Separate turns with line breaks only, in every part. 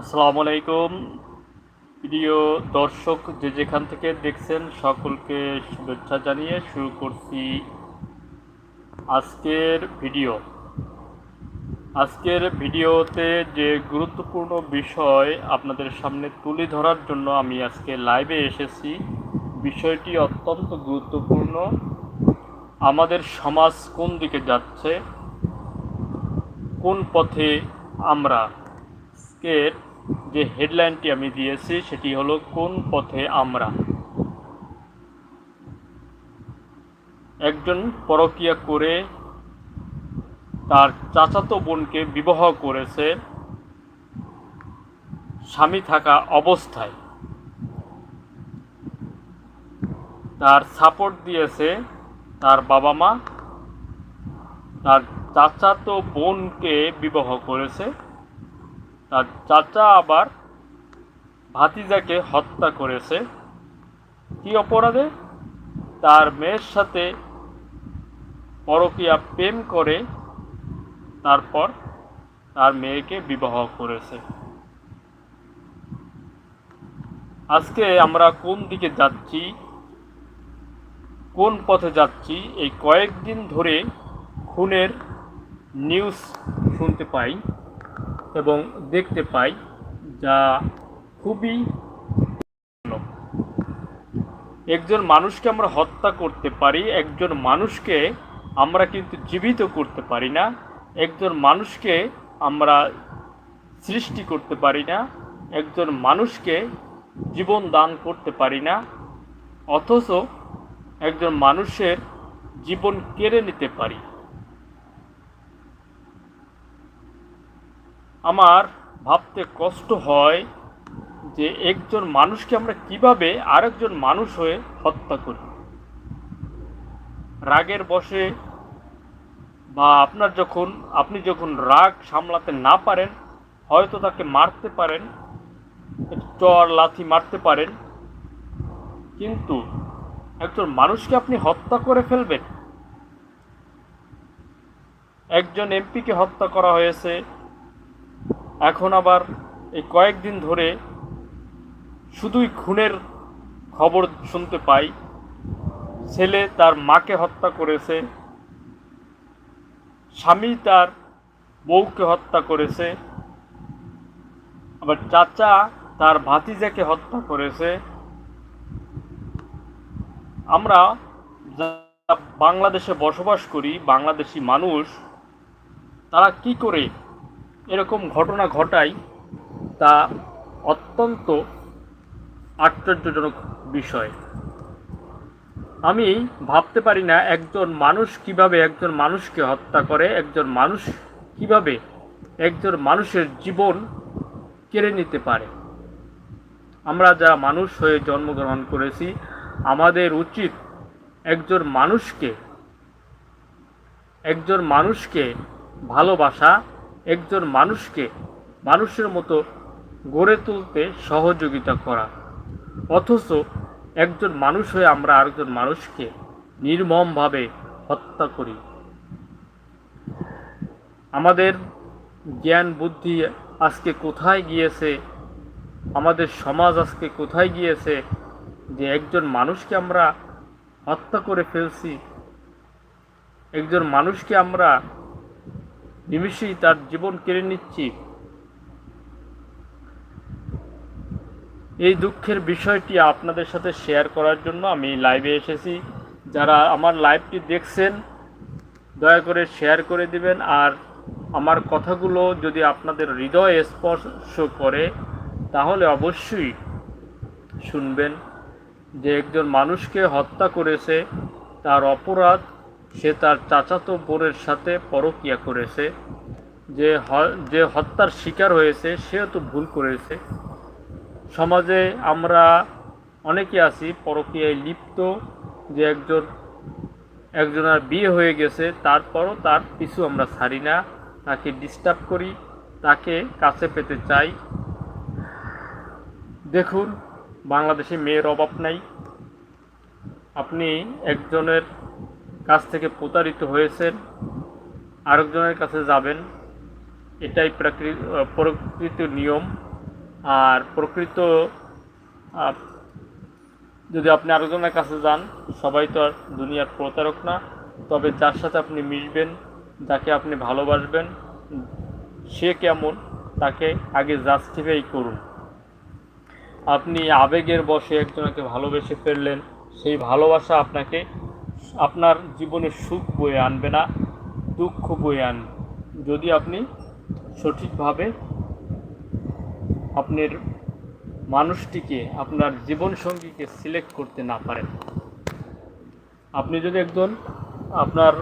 আসসালামু আলাইকুম প্রিয় দর্শক, যে যেখান থেকে দেখছেন, সকলকে শুভেচ্ছা জানিয়ে শুরু করছি আজকের ভিডিও। আজকের ভিডিওতে যে গুরুত্বপূর্ণ বিষয় আপনাদের সামনে তুলে ধরার জন্য আমি আজকে লাইভে এসেছি, বিষয়টি অত্যন্ত গুরুত্বপূর্ণ। আমাদের সমাজ কোন দিকে যাচ্ছে? কোন পথে আমরা আজকের যে হেডলাইনটি আমি দিয়েছি, সেটি হলো, কোন পথে আমরা? একজন পরকিয়া করে তার চাচাতো বোনকে বিবাহ করেছে, স্বামী থাকা অবস্থায়। তার সাপোর্ট দিয়েছে তার বাবা মা তার চাচাতো বোনকে বিবাহ করেছে। তার চাচা আবার ভাতিজাকে হত্যা করেছে। কি অপরাধে? তার মেয়ের সাথে পরকীয়া প্রেম করে তারপর তার মেয়েকে বিবাহ করেছে। আজকে আমরা কোন দিকে যাচ্ছি? কোন পথে যাচ্ছি? এই কয়েকদিন ধরে খুনের নিউজ শুনতে পাই। এবং দেখতে পাই যা খুবই একজন মানুষকে আমরা হত্যা করতে পারি, একজন মানুষকে আমরা কিন্তু জীবিত করতে পারি না, একজন মানুষকে আমরা সৃষ্টি করতে পারি না, একজন মানুষকে জীবন দান করতে পারি না, অথচ একজন মানুষের জীবন কেড়ে নিতে পারি। আমার ভাবতে কষ্ট হয় যে একজন মানুষকে আমরা কীভাবে আরেকজন মানুষ হয়ে হত্যা করি। রাগের বসে বা আপনার যখন, আপনি যখন রাগ সামলাতে না পারেন, হয়তো তাকে মারতে পারেন চর লাথি মারতে পারেন, কিন্তু একজন মানুষকে আপনি হত্যা করে ফেলবেন? একজন এমপিকে হত্যা করা হয়েছে এখন আবার এই কয়েকদিন ধরে শুধুই খুনের খবর শুনতে পাই। ছেলে তার মাকে হত্যা করেছে। স্বামী তার বউকে হত্যা করেছে। আবার চাচা তার ভাতিজাকে হত্যা করেছে। আমরা বাংলাদেশে বসবাস করি, বাংলাদেশি মানুষ, তারা কি করে এরকম ঘটনা ঘটায়, তা অত্যন্ত আশ্চর্যজনক বিষয়। আমি ভাবতে পারি না একজন মানুষ কীভাবে একজন মানুষকে হত্যা করে, একজন মানুষ কীভাবে একজন মানুষের জীবন কেড়ে নিতে পারে। আমরা যারা মানুষ হয়ে জন্মগ্রহণ করেছি, আমাদের উচিত একজন মানুষকে একজন মানুষকে ভালোবাসা একজন মানুষকে মানুষের মতো গড়ে তুলতে সহযোগিতা করা। অথচ একজন মানুষ হয়ে আমরা আরেকজন মানুষকে নির্মমভাবে হত্যা করি। আমাদের জ্ঞান, বুদ্ধি আজকে কোথায় গিয়েছে? আমাদের সমাজ আজকে কোথায় গিয়েছে? যে একজন মানুষকে আমরা হত্যা করে ফেলছি, একজন মানুষকে আমরা নিমিষেই তার জীবন কেড়ে নিচ্ছি। এই দুঃখের বিষয়টি আপনাদের সাথে শেয়ার করার জন্য আমি লাইভে এসেছি। যারা আমার লাইভটি দেখছেন, দয়া করে শেয়ার করে দিবেন। আর আমার কথাগুলো যদি আপনাদের হৃদয় স্পর্শ করে, তাহলে অবশ্যই শুনবেন যে একজন মানুষকে হত্যা করেছে, তার অপরাধ সে তার চাচাতো বোনের সাথে পরকিয়া করেছে। যে যে হত্যার শিকার হয়েছে, সেও তো ভুল করেছে। সমাজে আমরা অনেকে আছি পরকীয়ায় লিপ্ত, যে একজন, একজনের বিয়ে হয়ে গেছে, তারপরও তার পিছু আমরা ছাড়ি না। তাকে ডিস্টার্ব করি, তাকে কাছে পেতে চাই। দেখুন, বাংলাদেশে মেয়ের অভাব নাই। আপনি একজনের কাছ থেকে প্রতারিত হয়েছেন, আরেকজনের কাছে যাবেন। এটাই প্রকৃত নিয়ম। আর প্রকৃত যদি আপনি আরেকজনের কাছে যান, সবাই তো আর দুনিয়ার প্রতারক না। তবে যার সাথে আপনি মিশবেন, যাকে আপনি ভালোবাসবেন, সে কেমন, তাকে আগে জাস্টিফাই করুন। আপনি আবেগের বশে একজনকে ভালোবেসে ফেললেন, সেই ভালোবাসা আপনাকে আপনার জীবনে সুখ বয়ে আনবে না, দুঃখ বয়ে আনবে যদি আপনি সঠিকভাবে আপনার মানুষটিকে, আপনার জীবনসঙ্গীকে সিলেক্ট করতে না পারেন, আপনি যদি একজন আপনার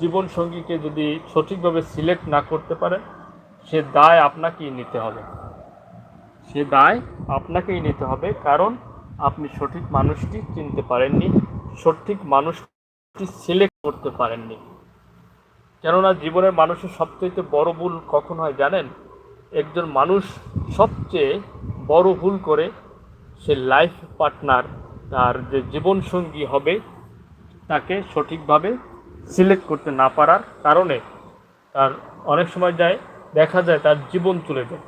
জীবনসঙ্গীকে যদি সঠিকভাবে সিলেক্ট না করতে পারেন, সে দায় আপনাকেই নিতে হবে। সে দায় আপনাকেই নিতে হবে, কারণ আপনি সঠিক মানুষটি চিনতে পারেননি। সঠিক মানুষটি সিলেক্ট করতে পারেননি। কেননা জীবনের মানুষের সবচেয়ে বড় ভুল কখন হয় জানেন? একজন মানুষ সবচেয়ে বড় ভুল করে সে লাইফ পার্টনার তার যে জীবনসঙ্গী হবে, তাকে সঠিকভাবে সিলেক্ট করতে না পারার কারণে তার অনেক সময় যায়, দেখা যায় তার জীবন চলে যায়।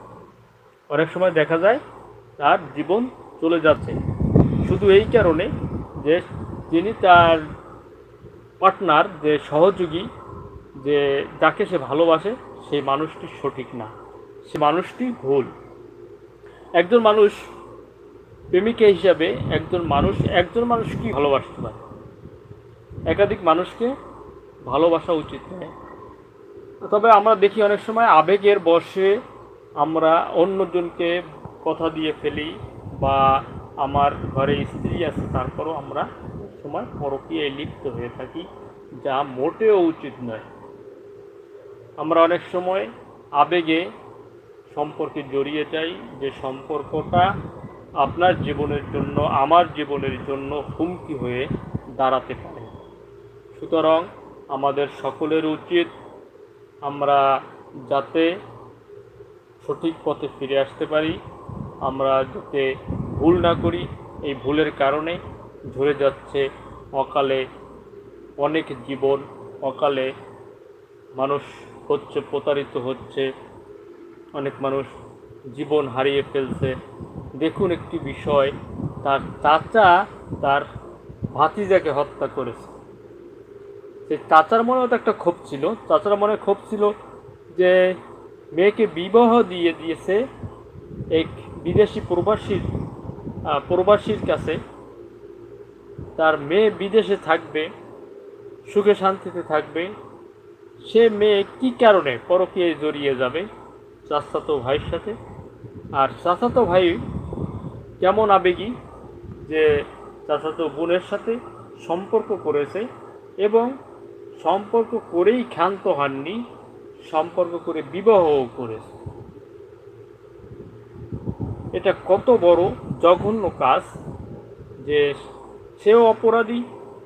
অনেক সময় দেখা যায় তার জীবন চলে যাচ্ছে। শুধু এই কারণে যে তিনি তার পার্টনার যে সহযোগী, যে যাকে সে ভালোবাসে, সেই মানুষটি সঠিক না। সে মানুষটি ভুল। একজন মানুষ প্রেমিকা হিসাবে একজন মানুষ একজন মানুষ কি ভালোবাসতে পারে? একাধিক মানুষকে ভালোবাসা উচিত নয়। তবে আমরা দেখি অনেক সময় আবেগের বশে আমরা অন্যজনকে কথা দিয়ে ফেলি বা আমার ঘরে স্ত্রী আছে, তারপরও আমরা সময় পরকীয়ায় লিপ্ত হয়ে থাকি, যা মোটেও উচিত নয়। আমরা অনেক সময় আবেগে সম্পর্কে জড়িয়ে যাই যে সম্পর্কটা আপনার জীবনের জন্য, আমার জীবনের জন্য হুমকি হয়ে দাঁড়াতে পারে। সুতরাং আমাদের সকলের উচিত আমরা যাতে সঠিক পথে ফিরে আসতে পারি, আমরা যাতে ভুল না করি। এই ভুলের কারণে ঝরে যাচ্ছে অকালে অনেক জীবন, অকালে মানুষ হচ্ছে, প্রতারিত হচ্ছে, অনেক মানুষ জীবন হারিয়ে ফেলছে। দেখুন একটি বিষয়, তার চাচা তার ভাতিজাকে হত্যা করেছে। সে চাচার মনেও তো একটা ক্ষোভ ছিল, চাচার মনে ক্ষোভ ছিল যে মেয়েকে বিবাহ দিয়ে দিয়েছে এক বিদেশি প্রবাসীর প্রবাসীর কাছে। তার মেয়ে বিদেশে থাকবে, সুখে শান্তিতে থাকবে, সে মেয়ে কি কারণে পরকীয়ায় জড়িয়ে যাবে চাচাতো ভাইয়ের সাথে? আর চাচাতো ভাই কেমন আবেগী যে চাচাতো বোনের সাথে সম্পর্ক করেছে এবং সম্পর্ক করেই ক্ষান্ত হননি, সম্পর্ক করে বিবাহও করেছে। এটা কত বড় জঘন্য কাজ যে সেও অপরাধী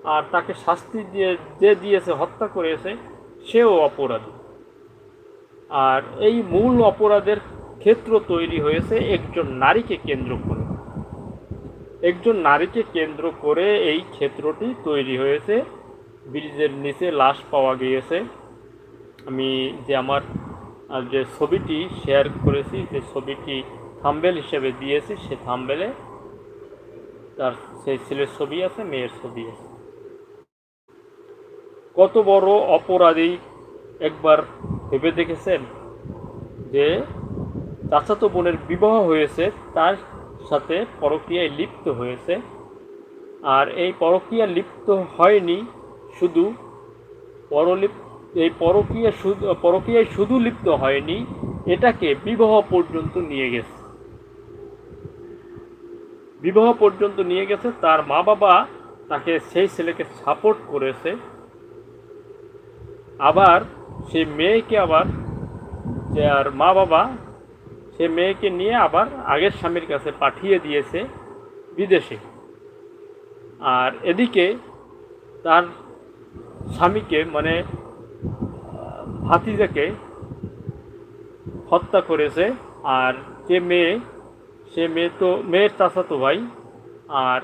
আর তাকে শাস্তি দিয়ে, যে দিয়েছে, হত্যা করেছে, সেও অপরাধী। আর এই মূল অপরাধের ক্ষেত্র তৈরি হয়েছে একজন নারীকে কেন্দ্র করে। একজন নারীকে কেন্দ্র করে এই ক্ষেত্রটি তৈরি হয়েছে। ব্রিজের নিচে লাশ পাওয়া গিয়েছে। আমি যে আমার যে ছবিটি শেয়ার করেছি, যে ছবিটি থাম্বেল হিসেবে দিয়েছি, সে থাম্বেলে তার সেই ছেলের ছবি আছে, মেয়ের ছবি আছে। কত বড় অপরাধী একবার ভেবে দেখেছেন যে চাচাতো বোনের বিবাহ হয়েছে, তার সাথে পরকীয়ায় লিপ্ত হয়েছে, আর এই পরকীয়া লিপ্ত হয়নি শুধু পরলিপ, এই পরকীয়া শুধু পরকীয়ায় শুধু লিপ্ত হয়নি, এটাকে বিবাহ পর্যন্ত নিয়ে গেছে। বিবাহ পর্যন্ত নিয়ে গেছে, তার মা বাবা তাকে সেই ছেলেকে সাপোর্ট করেছে। আবার সেই মেয়েকে আবার, যে আর মা বাবা সে মেয়েকে নিয়ে আবার আগের স্বামীর কাছে পাঠিয়ে দিয়েছে বিদেশে। আর এদিকে তার স্বামীকে মানে ভাতিজাকে হত্যা করেছে, আর যে মেয়ে সে মেয়ে তো, মেয়ের চাচাতো ভাই, আর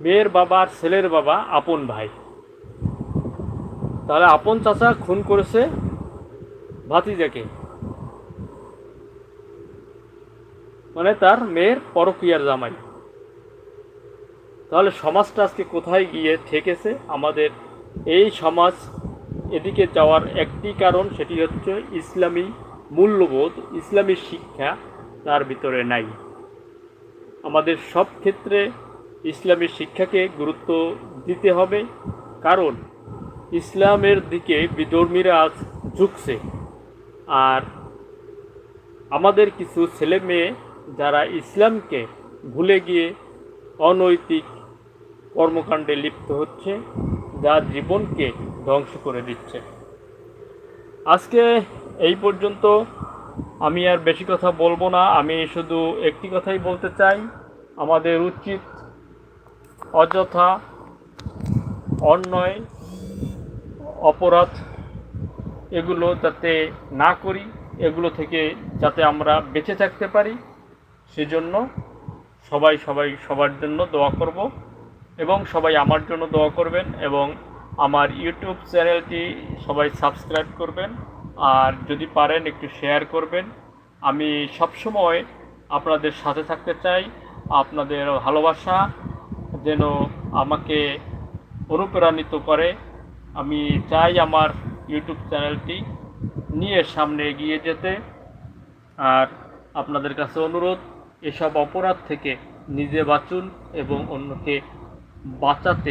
মেয়ের বাবা আর ছেলের বাবা আপন ভাই। তাহলে আপন চাচা খুন করেছে ভাতিজাকে। মানে তার মেয়ের পরকীয়ার জামাই। তাহলে সমাজটা আজকে কোথায় গিয়ে ঠেকেছে? আমাদের এই সমাজ এদিকে যাওয়ার একটি কারণ সেটি হচ্ছে ইসলামী মূল্যবোধ, ইসলামী শিক্ষা তার ভিতরে নাই। আমাদের সব ক্ষেত্রে ইসলামের শিক্ষাকে গুরুত্ব দিতে হবে, কারণ ইসলামের দিকে বিধর্মীরা আজ ঝুঁকছে। আর আমাদের কিছু ছেলে মেয়ে যারা ইসলামকে ভুলে গিয়ে অনৈতিক কর্মকাণ্ডে লিপ্ত হচ্ছে, যা জীবনকে ধ্বংস করে দিচ্ছে। আজকে এই পর্যন্ত আমি আর বেশি কথা বলব না, আমি শুধু একটি কথাই বলতে চাই। আমাদের উচিত অযথা অন্যায়, অপরাধ এগুলো যাতে না করি, এগুলো থেকে যাতে আমরা বেঁচে থাকতে পারি। সেজন্য সবাই সবাই সবার জন্য দোয়া করব এবং সবাই আমার জন্য দোয়া করবেন এবং আমার ইউটিউব চ্যানেলটি সবাই সাবস্ক্রাইব করবেন। আর যদি পারেন একটু শেয়ার করবেন। আমি সবসময় আপনাদের সাথে থাকতে চাই, আপনাদের ভালোবাসা যেন আমাকে অনুপ্রাণিত করে। আমি চাই আমার ইউটিউব চ্যানেলটি নিয়ে সামনে এগিয়ে যেতে। আর আপনাদের কাছে অনুরোধ, এসব অপরাধ থেকে নিজে বাঁচুন এবং অন্যকে বাঁচাতে